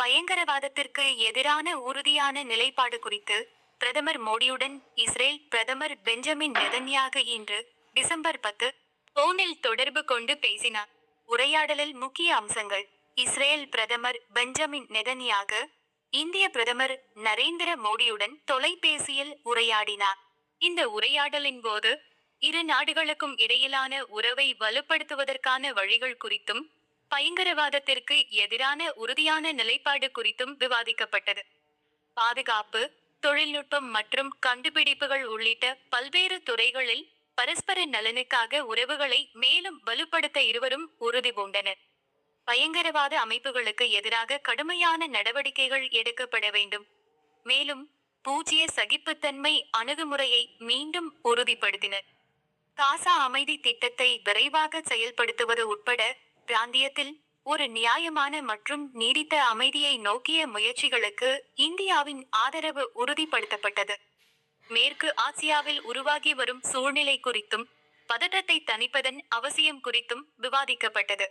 பயங்கரவாதத்திற்கு எதிரான உறுதியான நிலைப்பாடு குறித்து பிரதமர் மோடியுடன் இஸ்ரேல் பிரதமர் பெஞ்சமின் நெதன்யாக இன்று டிசம்பர் பத்து போனில் தொடர்பு கொண்டு பேசினார். உரையாடலில் முக்கிய அம்சங்கள். இஸ்ரேல் பிரதமர் பெஞ்சமின் நெதன்யாக இந்திய பிரதமர் நரேந்திர மோடியுடன் தொலைபேசியில் உரையாடினார். இந்த உரையாடலின் போது இரு நாடுகளுக்கும் இடையிலான உறவை வலுப்படுத்துவதற்கான வழிகள் குறித்தும் பயங்கரவாதத்திற்கு எதிரான உறுதியான நிலைப்பாடு குறித்தும் விவாதிக்கப்பட்டது. பாதுகாப்பு தொழில்நுட்பம் மற்றும் கண்டுபிடிப்புகள் உள்ளிட்ட பல்வேறு துறைகளில் பரஸ்பர நலனுக்காக உறவுகளை மேலும் வலுப்படுத்த இருவரும் உறுதி பூண்டனர். பயங்கரவாத அமைப்புகளுக்கு எதிராக கடுமையான நடவடிக்கைகள் எடுக்கப்பட வேண்டும். மேலும் பூஜ்ய சகிப்புத்தன்மை அணுகுமுறையை மீண்டும் உறுதிப்படுத்தினர். காசா அமைதி திட்டத்தை விரைவாக செயல்படுத்துவது உட்பட பிராந்தியத்தில் ஒரு நியாயமான மற்றும் நீடித்த அமைதியை நோக்கிய முயற்சிகளுக்கு இந்தியாவின் ஆதரவு உறுதிப்படுத்தப்பட்டது. மேற்கு ஆசியாவில் உருவாகி வரும் சூழ்நிலை குறித்தும் பதற்றத்தை தணிப்பதன் அவசியம் குறித்தும் விவாதிக்கப்பட்டது.